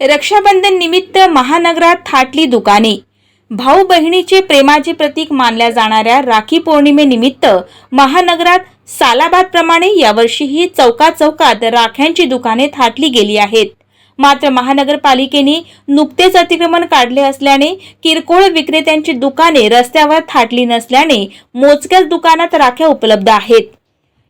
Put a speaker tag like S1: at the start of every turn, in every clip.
S1: रक्षाबंधन निमित्त महानगरात थाटली दुकाने. भाऊ बहिणीचे प्रेमाचे प्रतीक मानल्या जाणाऱ्या राखी पौर्णिमेनिमित्त महानगरात सालाबादप्रमाणे यावर्षीही चौकात चौकात राख्यांची दुकाने थाटली गेली आहेत. मात्र महानगरपालिकेने नुकतेच अतिक्रमण काढले असल्याने किरकोळ विक्रेत्यांची दुकाने रस्त्यावर थाटली नसल्याने मोजक्याच दुकानात राख्या उपलब्ध आहेत.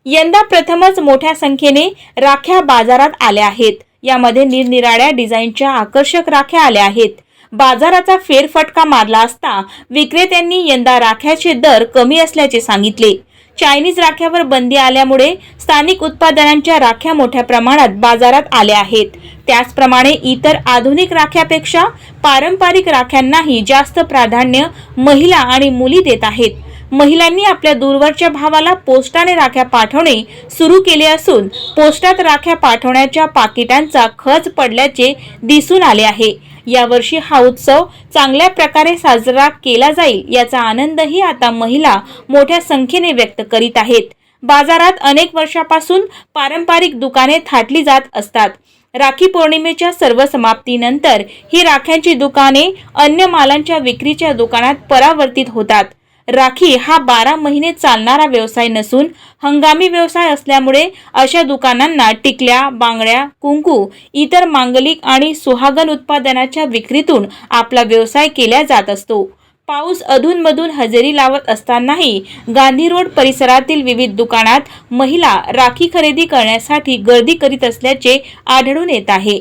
S1: यंदा प्रथमच मोठ्या संख्येने राख्या बाजारात आल्या आहेत. यामध्ये निरनिराळ्या डिझाईनच्या आकर्षक राख्या आल्या आहेत. बाजाराचा फेरफटका मारला असता विक्रेत्यांनी यंदा राख्याचे दर कमी असल्याचे सांगितले. चायनीज राख्यावर बंदी आल्यामुळे स्थानिक उत्पादनांच्या राख्या मोठ्या प्रमाणात बाजारात आल्या आहेत. त्याचप्रमाणे इतर आधुनिक राख्यापेक्षा पारंपरिक राख्यांनाही जास्त प्राधान्य महिला आणि मुली देत आहेत. महिलांनी आपल्या दूरवरच्या भावाला पोस्टाने राख्या पाठवणे सुरू केले असून पोस्टात राख्या पाठवण्याच्या पाकिटांचा खच पडल्याचे दिसून आले आहे. यावर्षी हा उत्सव चांगल्या प्रकारे साजरा केला जाईल याचा आनंदही आता महिला मोठ्या संख्येने व्यक्त करीत आहेत. बाजारात अनेक वर्षापासून पारंपरिक दुकाने थाटली जात असतात. राखी पौर्णिमेच्या सर्व समाप्तीनंतर ही राख्यांची दुकाने अन्य मालांच्या विक्रीच्या दुकानात परावर्तित होतात. राखी हा बारा महिने चालणारा व्यवसाय नसून हंगामी व्यवसाय असल्यामुळे अशा दुकानांना टिकल्या बांगड्या कुंकू इतर मांगलिक आणि सुहागन उत्पादनाच्या विक्रीतून आपला व्यवसाय केला जात असतो. पाऊस अधूनमधून हजेरी लावत असतानाही गांधी रोड परिसरातील विविध दुकानात महिला राखी खरेदी करण्यासाठी गर्दी करीत असल्याचे आढळून येत आहे.